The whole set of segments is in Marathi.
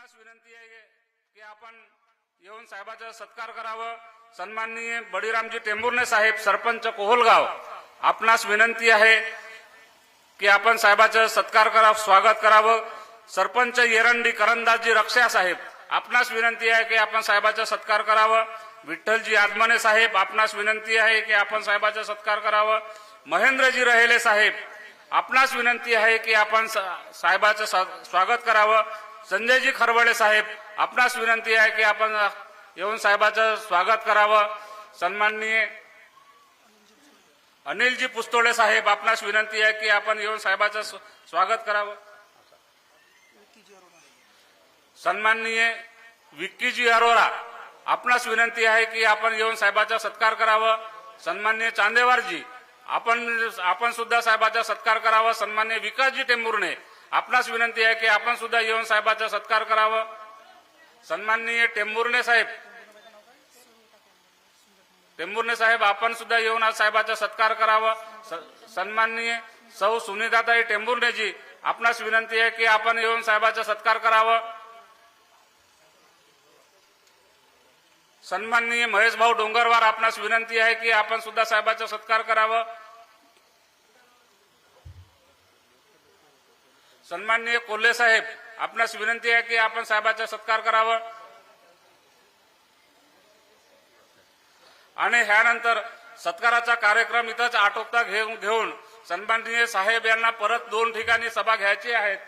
आपणास विनंती आहे की आपण येऊन साहेबाचा सत्कार करावं. सन्माननीय बळीरामजी टेंभुर्णे साहेब सरपंच कोहलगाव आपणास विनंती आहे की आपण साहेबाचं सत्कार करा स्वागत करावं. सरपंच येरंडी करंदाजी रक्षा साहेब आपणास विनंती आहे की आपण साहेबाचा सत्कार करावं. विठ्ठलजी आदमाने साहेब आपणास विनंती आहे की आपण साहेबाचा सत्कार करावं. महेंद्रजी रहेले साहेब आपणास विनंती आहे की आपण साहेबाचं स्वागत करावं. संजयजी खरवडे साहेब आपणास विनंती आहे की आपण येऊन साहेबाचं स्वागत करावं. सन्माननीय अनिलजी पुस्तोळे साहेब आपणास विनंती आहे की आपण येऊन साहेबाचं स्वागत करावं. सन्माननीय विक्कीजी अरोरा आपणास विनंती आहे की आपण येऊन साहेबाचा सत्कार करावं. सन्माननीय चांदेवारजी आपण आपण सुद्धा साहेबाचा सत्कार करावा. सन्माननीय विकासजी टेंभुर्णे आपणास विनंती आहे की आपण सुद्धा येऊन साहेबाचा सत्कार करावं. सन्माननीय टेंभुर्णे साहेब. टेंभुर्णे साहेब आपण सुद्धा येऊन आज साहेबाचा सत्कार करावा. स- सन्माननीय सौ सुनीताताई टेंभुर्णेजी आपणास विनंती आहे की आपण येऊन साहेबाचा सत्कार करावा. सन्माननीय महेश भाऊ डोंगरवार आपणास विनंती आहे की आपण सुद्धा साहेबाचा सत्कार करावा. सन्माननीय कोल्हे साहेब आपणास विनंती आहे की आपण साहेबाचा सत्कार करावा. आणि ह्यानंतर सत्काराचा कार्यक्रम इथंच आटोपता घेऊन घेऊन सन्माननीय साहेब यांना परत दोन ठिकाणी सभा घ्यायची आहेत.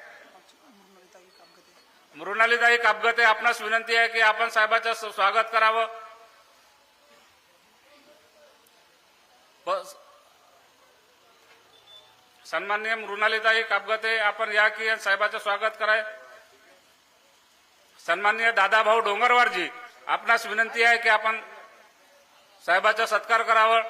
मृणालीताई कापगते आपणास विनंती आहे की आपण साहेबाचं स- स्वागत करावं. प- सन्माननीय मृणालीताई कापगते आपण या की साहेबाचं स्वागत कराय. सन्माननीय दादाभाऊ डोंगरवारजी आपणास विनंती आहे की आपण साहेबाचा सत्कार करावा.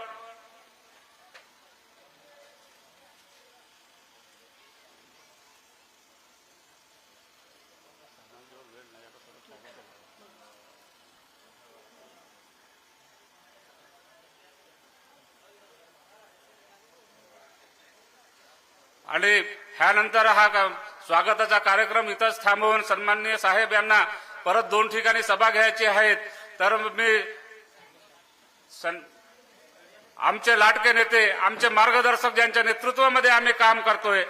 आणि ह्यानंतर हा का- स्वागताचा कार्यक्रम इथंच थांबवून सन्माननीय साहेब यांना परत दोन ठिकाणी सभा घ्यायची आहेत. तर मी आमचे लाटके नेते आमचे मार्गदर्शक ज्यांच्या नेतृत्वामध्ये आम्ही काम करतोय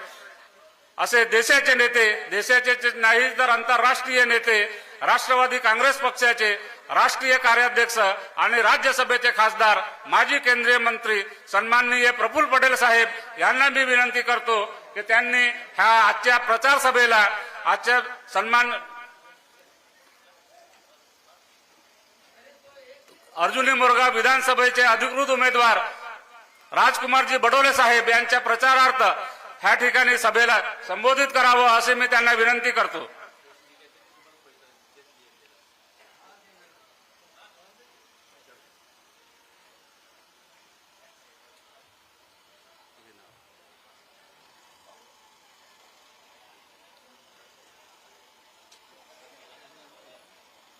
असे देशाचे नेते देशाचे नाही तर आंतरराष्ट्रीय नेते राष्ट्रवादी काँग्रेस पक्षाचे राष्ट्रीय कार्याध्यक्ष आणि राज्यसभेचे खासदार माजी केंद्रीय मंत्री सन्माननीय प्रफुल्ल पटेल साहेब यांना मी विनंती करतो की त्यांनी ह्या आजच्या प्रचार सभेला आजच्या सन्मान अर्जुनी मुर्गा विधानसभेचे अधिकृत उमेदवार राजकुमारजी बडोले साहेब यांच्या प्रचारार्थ ह्या ठिकाणी सभेला संबोधित करावं असे मी त्यांना विनंती करतो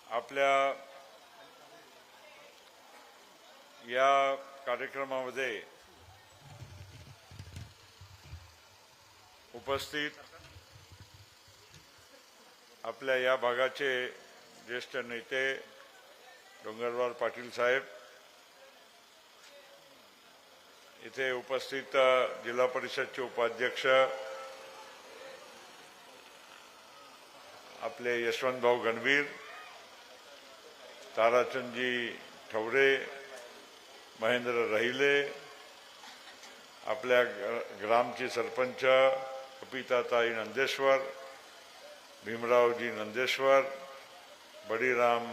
आपल्या या कार्यक्रमामध्ये उपस्थित आपल्या या भागाचे ज्येष्ठ नेते डोंगरवार पाटील साहेब इथे उपस्थित जिल्हा परिषदचे उपाध्यक्ष आपले यशवंत भाऊ गणवीर ताराचंदजी ठवरे महेंद्र राहिले आपल्या ग- ग्रामचे सरपंच कपिताताई नंदेश्वर भीमरावजी नंदेश्वर बळीराम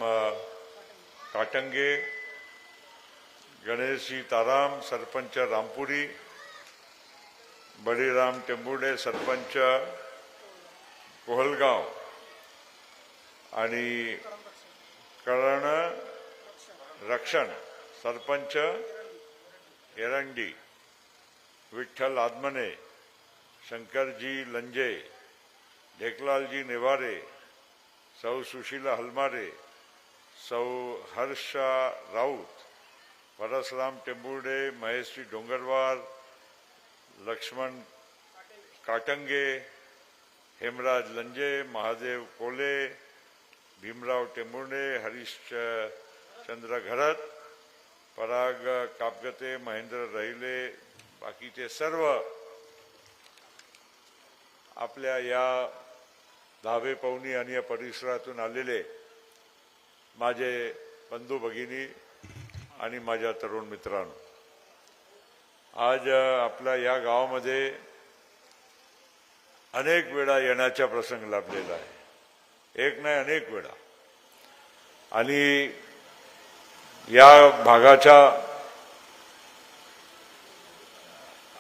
काटंगे गणेशजी ताराम सरपंच रामपुरी बळीराम टेंबुडे सरपंच कोहलगाव आणि करण रक्षण. सरपंच एरंडी विठ्ठल आदमने शंकरजी लंजे ढेकलालजी नेवारे सौ सुशीला हलमारे सौ हर्षा राऊत परसराम टेंबुर्डे महेशजी डोंगरवार लक्ष्मण काटंगे हेमराज लंजे महादेव कोले भीमराव टेंबुर्डे हरीश च- चंद्र घरत पराग कापगते महेंद्र रहिले बाकीचे सर्व आपल्या या दहावे पवनी आणि या परिसरातून आलेले माझे बंधू भगिनी आणि माझ्या तरुण मित्रांनो आज आपल्या या गावामध्ये अनेक वेळा येण्याचा प्रसंग लाभलेला आहे. एक नाही अनेक वेळा. आणि या भागाच्या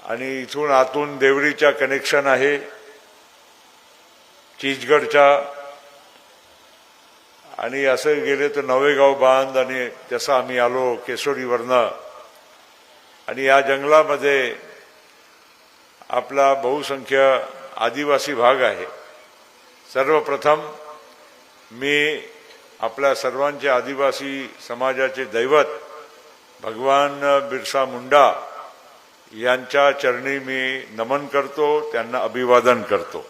आणि इथून आतून देवरीच्या कनेक्शन आहे. चिचगडच्या आणि असं गेले तर नवेगाव बांध आणि जसं आम्ही आलो केसोरीवरनं. आणि या जंगलामध्ये आपला बहुसंख्य आदिवासी भाग आहे. सर्वप्रथम मी आपल्या सर्वांचे आदिवासी समाजाचे दैवत भगवान बिरसा मुंडा यांच्या चरणी मी नमन करतो त्यांना अभिवादन करतो.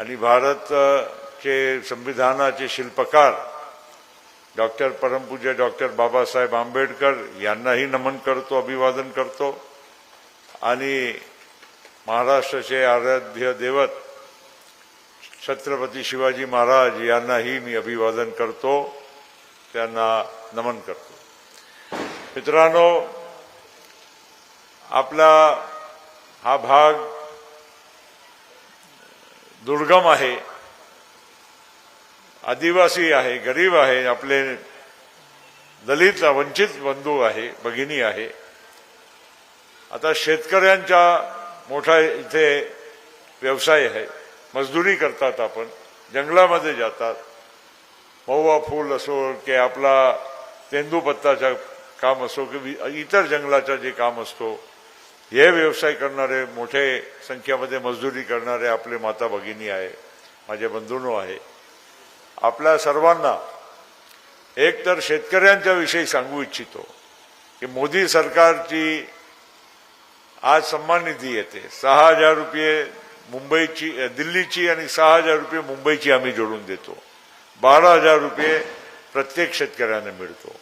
आणि भारतचे संविधानाचे शिल्पकार डॉक्टर परमपूज्य डॉक्टर बाबासाहेब आंबेडकर यांनाही नमन करतो अभिवादन करतो. आणि महाराष्ट्राचे आराध्य दैवत छत्रपती शिवाजी महाराज यांनाही मी अभिवादन करतो त्यांना नमन करतो. मित्रांनो आपला हा भाग दुर्गम आहे आदिवासी आहे गरीब आहे आपले दलित वंचित बंधू आहे भगिनी आहे. आता शेतकऱ्यांचा मोठा इथे व्यवसाय आहे. मजदुरी करतात आपण जंगलामध्ये जातात. महुवा फूल असो की आपला तेंदूपत्ताचं काम असो की वि- इतर जंगलाचं जे काम असतो हे व्यवसाय करणारे मोठे संख्येमध्ये मजदुरी करणारे आपले माता भगिनी आहे माझे बंधूनो आहे. आपल्या सर्वांना एकतर शेतकऱ्यांच्या विषयी सांगू इच्छितो की मोदी सरकारची आज सन्मान निधी येते. सहा हजार रुपये मुंबईची दिल्लीची आणि सहा हजार रुपये मुंबईची आम्ही जोडून देतो. बारा हजार रुपये प्रत्येक शेतकऱ्याने मिळतो.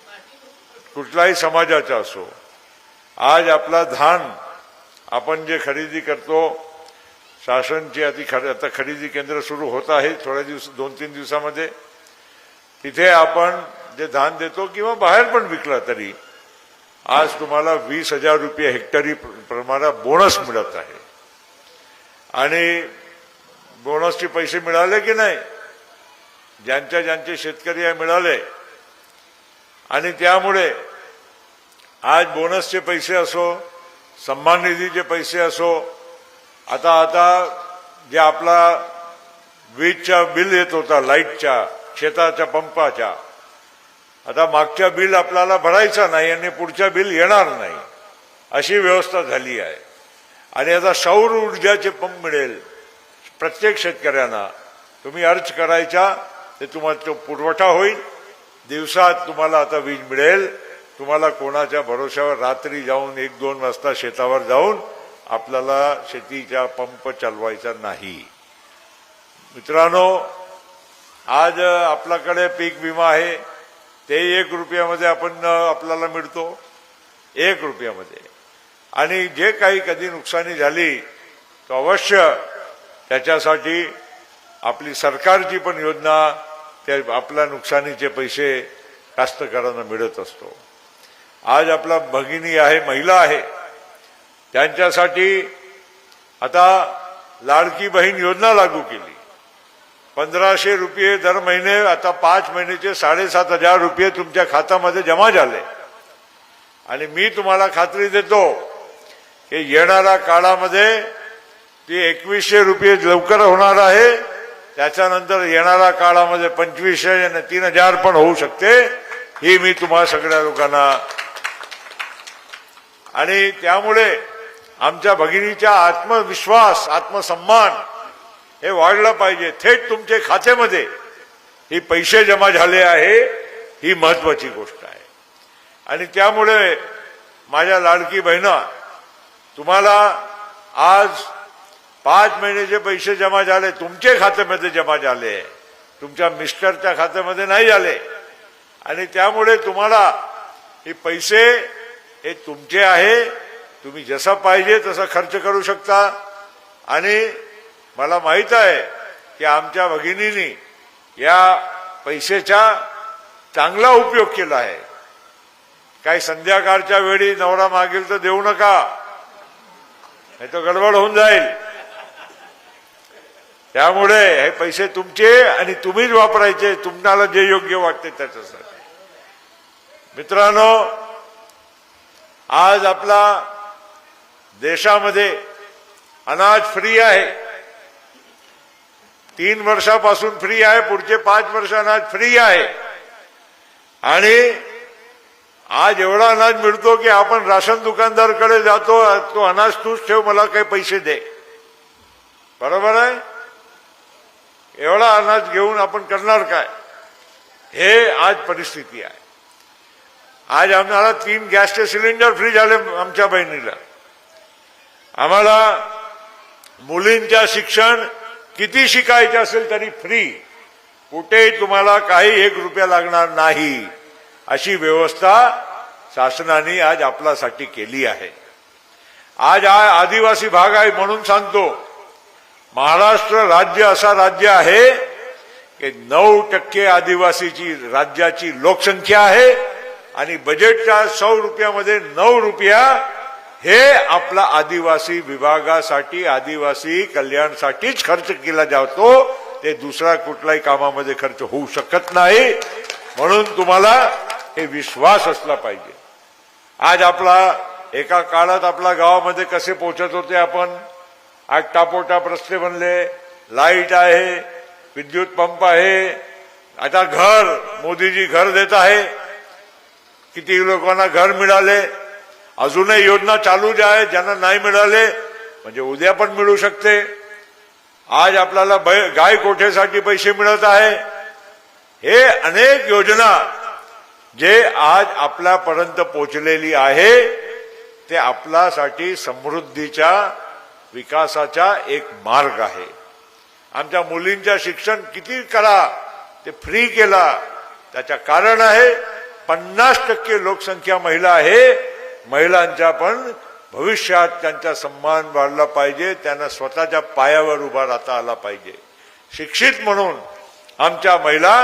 कुठलाही समाजाचा असो आज आपला धान आपण जे खरेदी करतो शासनची आधी खर- आता खरेदी केंद्र सुरू होत आहे थोड्या दिवस दोन तीन दिवसामध्ये. तिथे आपण जे धान देतो किंवा बाहेर पण विकला तरी आज तुम्हाला वीस हजार रुपये हेक्टरी प्रमाणात बोनस मिळत आहे. आणि बोनसचे पैसे मिळाले की नाही? ज्यांच्या ज्यांचे शेतकरी आहे मिळाले. आणि त्यामुळे आज बोनसचे पैसे असो सन्मान निधीचे पैसे असो आता आता जे आपला वीजचा बिल येत होता लाईटच्या शेताच्या पंपाच्या आता मागच्या बिल आपल्याला भरायचा नाही आणि पुढच्या बिल येणार नाही अशी व्यवस्था झाली आहे. आणि आता सौर ऊर्जाचे पंप मिळेल. प्रत्येक शेतकऱ्यांना. तुम्ही अर्ज करायचा ते तुम्हाला तो पुरवठा होईल. दिवसात तुम्हाला आता वीज मिळेल. तुम्हाला कोणाच्या भरोश्यावर रात्री जाऊन एक दोन वाजता शेतावर जाऊन आपल्याला शेतीचा पंप चालवायचा नाही. मित्रांनो आज आपल्याकडे पीक विमा आहे. ते एक रुपयामध्ये आपण आपल्याला मिळतो. एक रुपयामध्ये. आणि जे काही कधी नुकसानी झाली तो अवश्य त्याच्यासाठी आपली सरकारची पण योजना त्या आपल्या नुकसानीचे पैसे कास्तकारांना मिळत असतो. आज आपला भगिनी आहे महिला आहे त्यांच्यासाठी आता लाडकी बहीण योजना लागू केली. पंधराशे रुपये दर महिने आता पाच महिन्याचे साडेसात हजार रुपये तुमच्या खात्यामध्ये जमा झाले. आणि मी तुम्हाला खात्री देतो की येणाऱ्या काळामध्ये ती एकवीसशे रुपये लवकर होणार आहे. त्याच्यानंतर येणाऱ्या काळामध्ये पंचवीसशे आणि तीन हजार पण होऊ शकते. ही मी तुम्हाला सगळ्या लोकांना आणि त्यामुळे आमच्या भगिनीचा आत्मविश्वास आत्मसन्मान हे वाढलं पाहिजे. थेट तुमचे खात्यामध्ये ही पैसे जमा झाले आहे. ही महत्वाची गोष्ट आहे. आणि त्यामुळे माझ्या लाडकी बहिणा तुम्हाला आज पाच महिन्याचे पैसे जमा झाले तुमचे खात्यामध्ये जमा झाले तुमच्या मिस्टरच्या खात्यामध्ये नाही झाले आणि त्यामुळे तुम्हाला हे पैसे हे तुमचे आहे तुम्ही जसा पाहिजे तसा खर्च करू शकता. आणि मला माहीत आहे की आमच्या भगिनींनी या पैशाचा चांगला उपयोग केला आहे. काही संध्याकाळच्या वेळी नवरा मागेल तर देऊ नका. नाही तर गडबड होऊन जाईल. त्यामुळे हे पैसे तुमचे आणि तुम्हीच वापरायचे तुम्हाला जे योग्य वाटते त्याच्यासाठी. मित्रांनो आज आपला देशामध्ये अनाज फ्री आहे. तीन वर्षापासून फ्री आहे पुढचे पाच वर्ष अनाज फ्री आहे. आणि आज एवढा अनाज मिळतो की आपण राशन दुकानदारकडे जातो तो अनाज तूच ठेव मला काही पैसे दे. बरोबर आहे? एवढा अनाज घेऊन आपण करणार काय? हे आज परिस्थिती आहे. आज आम्हाला तीन गॅसचे सिलेंडर फ्री झाले आमच्या बहिणीला. आम्हाला मुलींच्या शिक्षण किती शिकायचे असेल तरी फ्री. कुठेही तुम्हाला काही एक रुपया लागणार नाही. अशी व्यवस्था शासनाने आज आपल्यासाठी केली आहे. आज हा आदिवासी भाग आहे म्हणून सांगतो. महाराष्ट्र राज्य असा राज्य आहे की नऊ टक्के आदिवासीची राज्याची लोकसंख्या आहे आणि बजेटच्या सौ रुपयामध्ये नऊ रुपया हे आपला आदिवासी विभागासाठी आदिवासी कल्याणसाठीच खर्च केला जातो. ते दुसरा कुठल्याही कामामध्ये खर्च होऊ शकत नाही. म्हणून तुम्हाला हे विश्वास असला पाहिजे. आज आपला एका काळात आपल्या गावामध्ये कसे पोहोचत होते आपण? आज टापोटाप रस्ते बनले लाइट आहे विद्युत पंप आहे आता घर मोदीजी घर देत आहे. किती लोकांना घर मिळाले? अजूनही योजना चालू ज्या आहे ज्यांना नाही मिळाले म्हणजे उद्या पण मिळू शकते. आज आपल्याला बै- गाय कोठेसाठी पैसे मिळत आहे? हे अनेक योजना जे आज आपल्यापर्यंत पोचलेली आहे ते आपल्यासाठी समृद्धीच्या विकासाचा एक मार्ग आहे. आमच्या मुलींच्या शिक्षण किती करा ते फ्री केला त्याच्या कारण आहे पन्नास टक्के लोकसंख्या महिला आहे महिलांच्या पण भविष्यात त्यांचा सन्मान वाढला पाहिजे त्यांना स्वतःच्या पायावर उभा राहता आला पाहिजे. शिक्षित म्हणून आमच्या महिला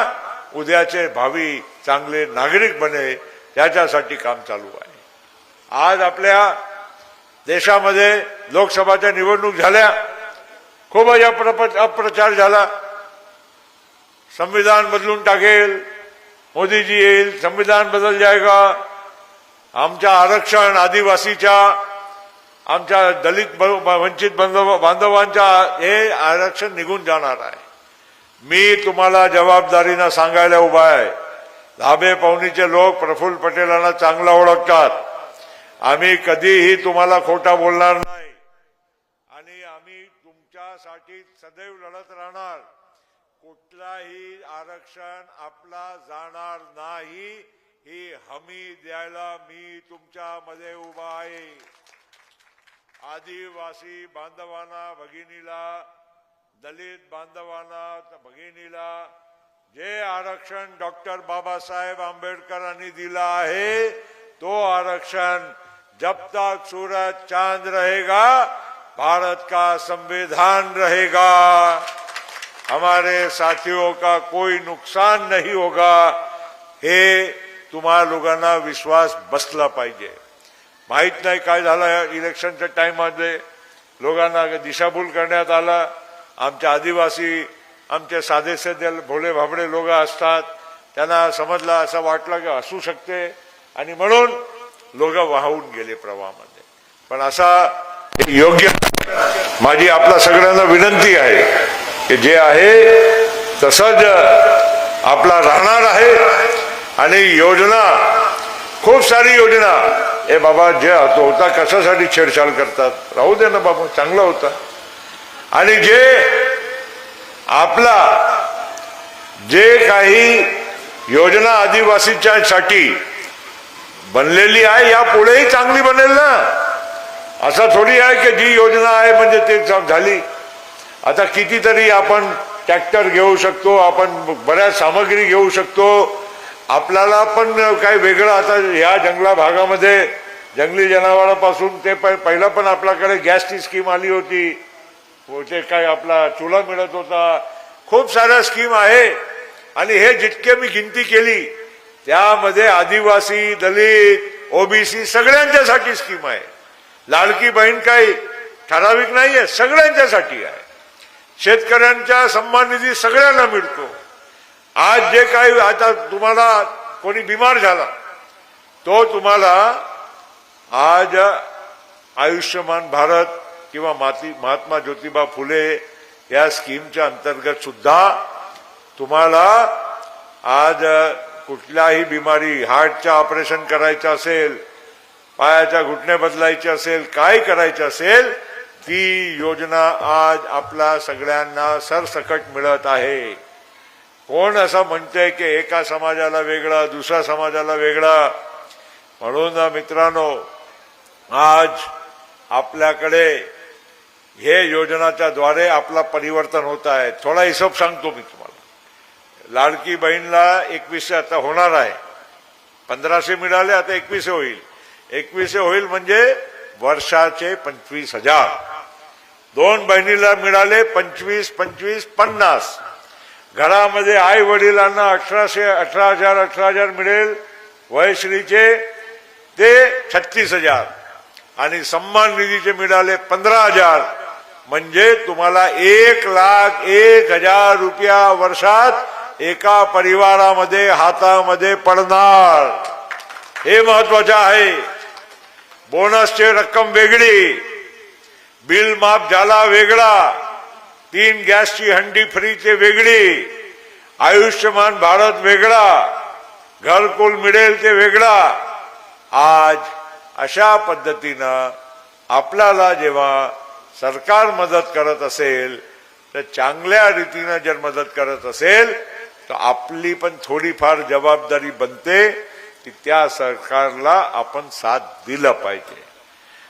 उद्याचे भावी चांगले नागरिक बने याच्यासाठी काम चालू आहे. आज आपल्या देशामध्ये लोकसभाच्या निवडणूक झाल्या खूपच अप्रचार झाला. संविधान बदलून टाकेल मोदीजी येईल संविधान बदल जायगा. आमच्या आरक्षण आदिवासीच्या आमच्या दलित ब- वंचित बांधव बांधवांच्या हे आरक्षण निघून जाणार आहे. मी तुम्हाला जबाबदारीनं सांगायला उभा आहे. धाबे पाहुणीचे लोक प्रफुल्ल पटेलांना चांगला ओळखतात. आम्ही कधीही तुम्हाला खोटा बोलणार नाही. आणि आम्ही तुमच्यासाठी सदैव लढत राहणार. कुठलाही आरक्षण आपला जाणार नाही. ही हमी द्यायला मी तुमच्या मध्ये उभा आहे. आदिवासी बांधवांना भगिनीला दलित बांधवांना भगिनीला जे आरक्षण डॉक्टर बाबासाहेब आंबेडकरांनी दिला आहे तो आरक्षण जब तक सूरज चांद रहेगा भारत का संविधान रहेगा। हमारे साथियों का कोई नुकसान नहीं होगा। हे तुम्हा लोकांना विश्वास बसला पाहिजे। माहीत नाही काय झालं इलेक्शनच्या टाइममध्ये लोकांना दिशाभूल करण्यात आला. आमच्या आदिवासी आमचे साधे सध्या भोले भाबडे लोक असतात. त्यांना समजलं असं वाटलं की असू शकते. आणि म्हणून लोक वाहून गेले प्रवाहामध्ये. पण असा योग्य माझी आपल्या सगळ्यांना विनंती आहे की जे आहे तसंच आपला राहणार आहे. आणि योजना खूप सारी योजना. ए बाबा जे तो होता कशासाठी छेडछाड करतात? राहू दे ना बाबा चांगला होता. आणि जे आपला जे काही योजना आदिवासींच्यासाठी बनलेली आहे या पुढेही चांगली बनेल ना? असं थोडी आहे की जी योजना आहे म्हणजे ते झाली. आता कितीतरी आपण ट्रॅक्टर घेऊ शकतो आपण बऱ्याच सामग्री घेऊ शकतो. आपल्याला पण काही वेगळं आता या जंगला भागामध्ये जंगली जनावरांपासून ते प- पहिला पण आपल्याकडे गॅसची स्कीम आली होती. व ते काय आपला चुला मिळत होता. खूप साऱ्या स्कीम आहे. आणि हे जितके मी गिनती केली त्यामध्ये आदिवासी दलित ओबीसी सगळ्यांच्यासाठी स्कीम आहे. लाडकी बहीण काही ठराविक नाही आहे सगळ्यांच्यासाठी आहे. शेतकऱ्यांच्या सन्मान निधी सगळ्यांना मिळतो. आज जे काही आता तुम्हाला कोणी बिमार झाला तो तुम्हाला आज आयुष्यमान भारत किंवा माती महात्मा ज्योतिबा फुले या स्कीमच्या अंतर्गत सुद्धा तुम्हाला आज कुठल्याही बिमारी हार्टचं ऑपरेशन करायचं असेल पायाच्या घुटणे बदलायचे असेल काय करायचं असेल ती योजना आज आपल्या सगळ्यांना सरसकट मिळत आहे. कोण असं म्हणते की एका समाजाला वेगळा दुसऱ्या समाजाला वेगळा? म्हणून मित्रांनो आज आपल्याकडे हे योजनाच्या द्वारे आपला परिवर्तन होत आहे. थोडा हिशोब सांगतो मी तुम्हाला. लाडकी बहीणला एकवीसशे आता होणार आहे. पंधराशे मिळाले आता एकवीसशे होईल. एकवीसशे होईल म्हणजे वर्षाचे पंचवीस हजार. दोन बहिणीला मिळाले पंचवीस पंचवीस पन्नास. घरामध्ये आई वडिलांना अठराशे अठरा हजार अठरा हजार मिळेल. वयश्रीचे ते छत्तीस हजार. आणि सन्मान निधीचे मिळाले पंधरा हजार. म्हणजे तुम्हाला एक लाख एक हजार रुपया वर्षात एका परिवारामध्ये हातामध्ये पडणार. हे महत्वाचं आहे. बोनसची रक्कम वेगळी. बिल माफ झाला वेगळा. तीन गॅसची हंडी फ्रीचे वेगळी. आयुष्यमान भारत वेगळा. घरकुल मिळेल ते वेगळा. आज अशा पद्धतीनं आपल्याला जेव्हा सरकार मदत करत असेल तर चांगल्या रीतीनं जर मदत करत असेल तर आपली पण थोडीफार जबाबदारी बनते की त्या सरकारला आपण साथ दिलं पाहिजे.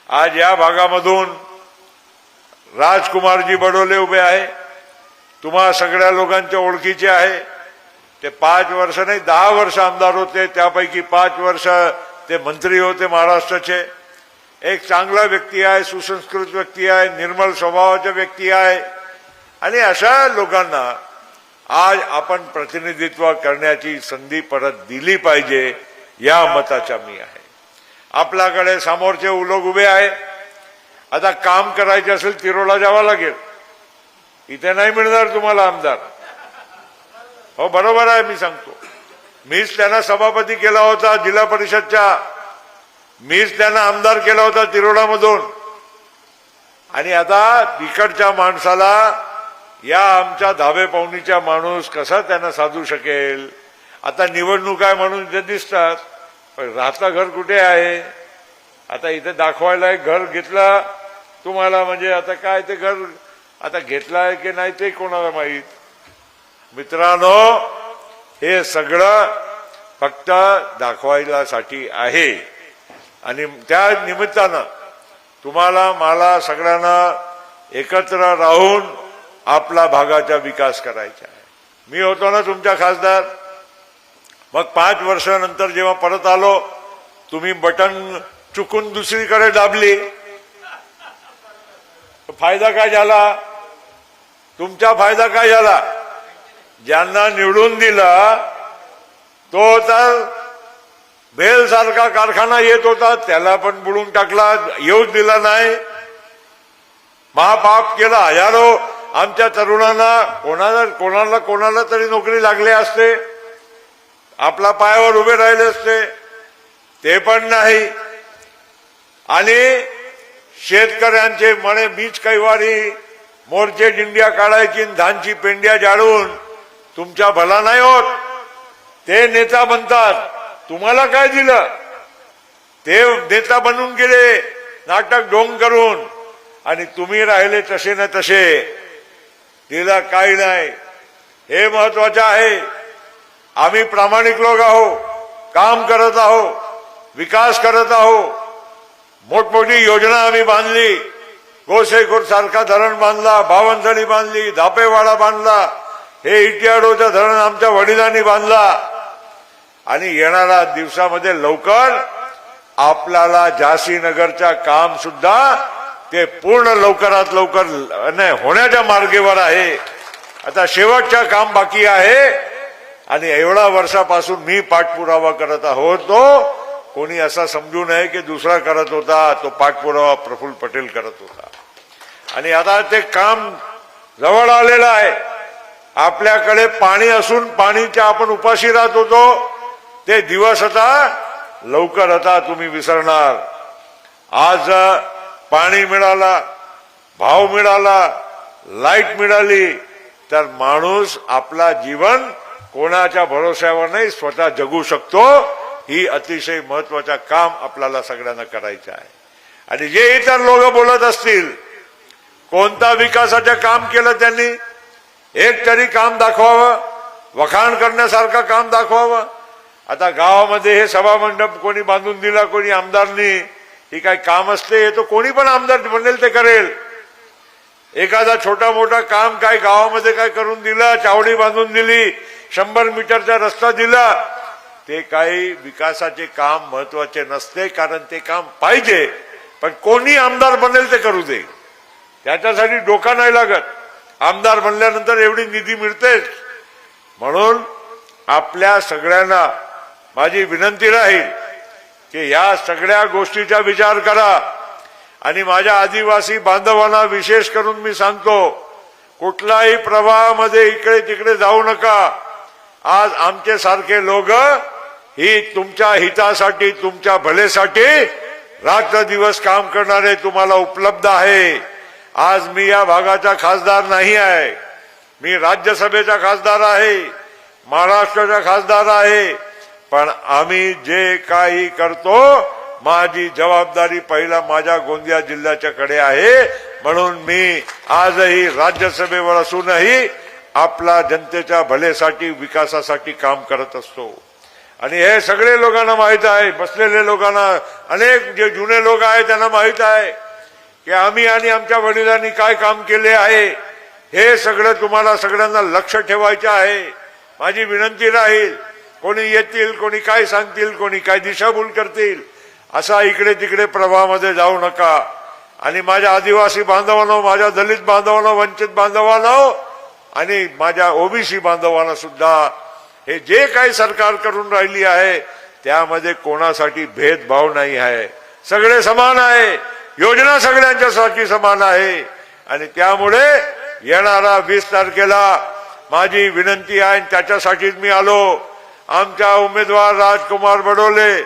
आज या भागामधून राजकुमारजी बडोले उभे आहे. तुम्हा सगळ्या लोकांच्या ओळखीचे आहे. ते पाच वर्ष नाही दहा वर्ष आमदार होते त्यापैकी पाच वर्ष ते मंत्री होते महाराष्ट्राचे. एक चांगला व्यक्ती आहे सुसंस्कृत व्यक्ती आहे निर्मल स्वभावाचा व्यक्ती आहे. आणि अशा लोकांना आज आपण प्रतिनिधित्व करण्याची संधी परत दिली पाहिजे या मताचा मी आहे. आपल्याकडे समोरचे उलोग उभे आहे. आता काम करायचे असेल तिरोला जावं लागेल. इथे नाही मिळणार तुम्हाला आमदार. हो बरोबर आहे मी सांगतो. मीच त्यांना सभापती केला होता जिल्हा परिषदच्या. मीच त्यांना आमदार केला होता तिरोडामधून. आणि आता तिकडच्या माणसाला या आमच्या धाबे पाहुणीच्या माणूस कसा त्यांना साधू शकेल? आता निवडणूक आहे म्हणून ते दिसतात. पण राहता घर कुठे आहे? आता इथे दाखवायला एक घर घेतला तुम्हाला म्हणजे आता काय ते घर आता घेतलं आहे की नाही ते कोणाला माहीत? मित्रांनो हे सगळं फक्त दाखवायलासाठी आहे. आणि त्या निमित्तानं तुम्हाला मला सगळ्यांना एकत्र राहून आपला भागाचा विकास करायचा आहे. मी होतो ना तुमच्या खासदार. मग पाच वर्षानंतर जेव्हा परत आलो तुम्ही बटन चुकून दुसरीकडे दाबली. फायदा काय झाला? तुमचा फायदा काय झाला? ज्यांना निवडून दिला तो तर बेल सारखा कारखाना येत होता त्याला पण बुडून टाकला येऊच दिला नाही. महापाप केला. हजारो आमच्या तरुणांना कोणाला कोणाला कोणाला तरी नोकरी लागली असते. आपला पायावर उभे राहिले असते. ते पण नाही. आणि शेतकऱ्यांचे म्हणे बीज कैवारी मोर्चे जिंड्या काढायची धानची पेंड्या जाळून तुमच्या भला नाही होत. ते नेता बनतात. तुम्हाला काय दिलं? ते नेता बनून गेले नाटक ढोंग करून. आणि तुम्ही राहिले तसे ना तसे. तिला काही नाही. हे महत्वाचं आहे. आम्ही प्रामाणिक लोक आहो काम करत आहो विकास करत आहो मोठमोठी योजना आम्ही बांधली. गोसेखोर सारखा धरण बांधला बावनथडी बांधली धापेवाडा बांधला. हे इटियाडोचं धरण आमच्या वडिलांनी बांधला. आणि येणाऱ्या दिवसामध्ये लवकर आपल्याला झाशीनगरच्या काम सुद्धा ते पूर्ण लवकरात लवकर नाही होण्याच्या मार्गेवर आहे. आता शेवटच्या काम बाकी आहे. आणि एवढा वर्षापासून मी पाठपुरावा करत आहोत. तो कोणी असा समजू नये की दुसरा करत होता तो पाठपुरावा प्रफुल्ल पटेल करत होता. आणि आता ते काम जवळ आलेलं आहे. आपल्याकडे पाणी असून पाणीच्या आपण उपाशी राहत होतो. ते दिवस आता लवकर आता तुम्ही विसरणार. आज पाणी मिळाला भाव मिळाला लाइट मिळाली तर माणूस आपला जीवन कोणाच्या भरोश्यावर नाही स्वतः जगू शकतो. ही अतिशय महत्वाचं काम आपल्याला सगळ्यांना करायचं आहे. आणि जे इतर लोक बोलत असतील कोणता विकासाचं काम केलं त्यांनी? एक तरी काम दाखवावं वखाण करण्यासारखं काम दाखवावं. आता गावामध्ये हे सभामंडप कोणी बांधून दिला कोणी आमदारनी ही काय काम असते हे तो कोणी पण आमदार म्हणेल ते करेल. एखादा छोटा मोठा काम काय गावामध्ये काय करून दिलं चावडी बांधून दिली शंभर मीटरचा रस्ता दिला ते काही विकासाचे काम महत्त्वाचे नसते कारण ते काम पाहिजे. पण कोणी आमदार बनेल ते करू दे. त्याच्यासाठी डोका नाही लागत. आमदार बनल्यानंतर एवढी निधी मिळतेच. म्हणून आपल्या सगळ्यांना माझी विनंती राहील की या सगळ्या गोष्टीचा विचार करा. आणि माझ्या आदिवासी बांधवांना विशेष करून मी सांगतो कुठलाही प्रवाहामध्ये इकडे तिकडे जाऊ नका. आज आमचे सारखे लोक ही तुमच्या हितासाठी तुमच्या भलेसाठी रात्र दिवस काम करणारे तुम्हाला उपलब्ध आहे. आज मी या भागाचा खासदार नाही आहे. मी राज्यसभेचा खासदार आहे. महाराष्ट्राचा खासदार आहे. पण आम्ही जे काही करतो माझी जबाबदारी पहिला माझ्या गोंदिया जिल्ह्याच्या कडे आहे. म्हणून मी आजही राज्यसभेवर असूनही आपला जनतेच्या भलेसाठी विकासासाठी काम करत असतो. आणि हे सगळे लोकांना माहीत आहे बसलेले लोकांना अनेक जे जुने लोक आहेत त्यांना माहीत आहे की आम्ही आणि आमच्या वडिलांनी काय काम केले आहे हे सगळं तुम्हाला सगळ्यांना लक्ष ठेवायचं आहे. माझी विनंती राहील कोणी येतील कोणी काय सांगतील कोणी काय दिशाभूल करतील असा इकडे तिकडे प्रवाहामध्ये जाऊ नका. आणि माझ्या आदिवासी बांधवांना माझ्या दलित बांधवांनो वंचित बांधवांना आणि माझ्या ओबीसी बांधवांना सुद्धा हे जे काही सरकार करून राहिली आहे त्यामध्ये कोणासाठी भेदभाव नाही आहे. सगळे समान आहे. योजना सगळ्यांच्यासाठी समान आहे. आणि त्यामुळे येणारा वीस तारखेला माझी विनंती आहे आणि त्याच्यासाठीच मी आलो. आमच्या उमेदवार राजकुमार बडोले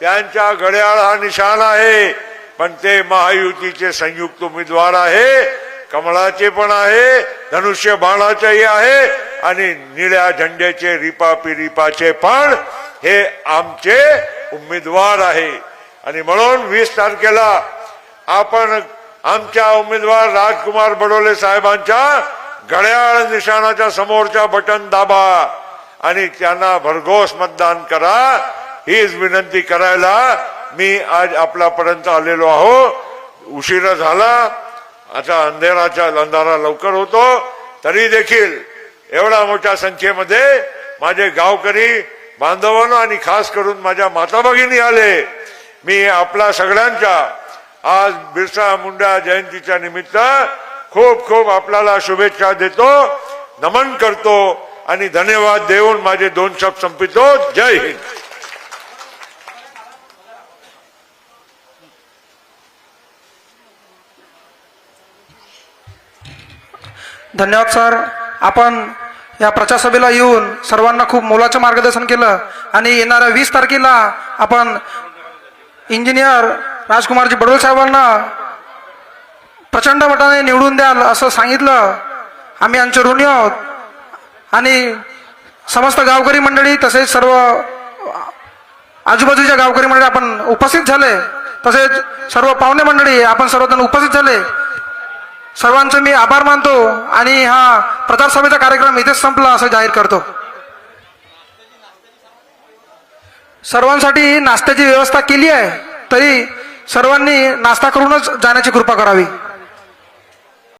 त्यांच्या घड्याळ हा निशाण आहे पण ते महायुतीचे संयुक्त उमेदवार आहे कमळाचे पण आहे धनुष्य बाणाचेही आहे आणि निळ्या झेंड्याचे रिपापी रिपाचे पण हे आमचे उमेदवार आहे. आणि म्हणून वीस तारखेला आपण आमच्या उमेदवार राजकुमार बडोले साहेबांच्या घड्याळ निशाणाच्या समोरच्या बटन दाबा. आणि त्यांना भरघोस मतदान करा. हीच विनंती करायला मी आज आपल्यापर्यंत आलेलो आहो. उशिरा झाला. आता अंधेराचा अंधारा लवकर होतो. तरी देखील एवढ्या मोठ्या संख्येमध्ये माझे गावकरी बांधवांनो आणि खास करून माझ्या माता भगिनी आले. मी आपल्या सगळ्यांच्या आज बिरसा मुंडा जयंतीच्या निमित्त खूप खूप आपल्याला शुभेच्छा देतो नमन करतो. आणि धन्यवाद देऊन माझे दोन शब्द संपितो जय हिंद. धन्यवाद सर. आपण या प्रचारसभेला येऊन सर्वांना खूप मोलाचं मार्गदर्शन केलं आणि येणाऱ्या वीस तारखेला आपण इंजिनियर राजकुमारजी बडोल साहेबांना प्रचंड मताने निवडून द्याल असं सांगितलं. आम्ही यांचे ऋणी आहोत. आणि समस्त गावकरी मंडळी तसेच सर्व आजूबाजूच्या गावकरी मंडळी आपण उपस्थित झाले. तसेच सर्व पाहुणे मंडळी आपण सर्वजण उपस्थित झाले. सर्वांचे मी आभार मानतो आणि हा प्रचारसभेचा कार्यक्रम इथेच संपला असं जाहीर करतो. सर्वांसाठी नाश्त्याची व्यवस्था केली आहे तरी सर्वांनी नाश्ता करूनच जाण्याची कृपा करावी.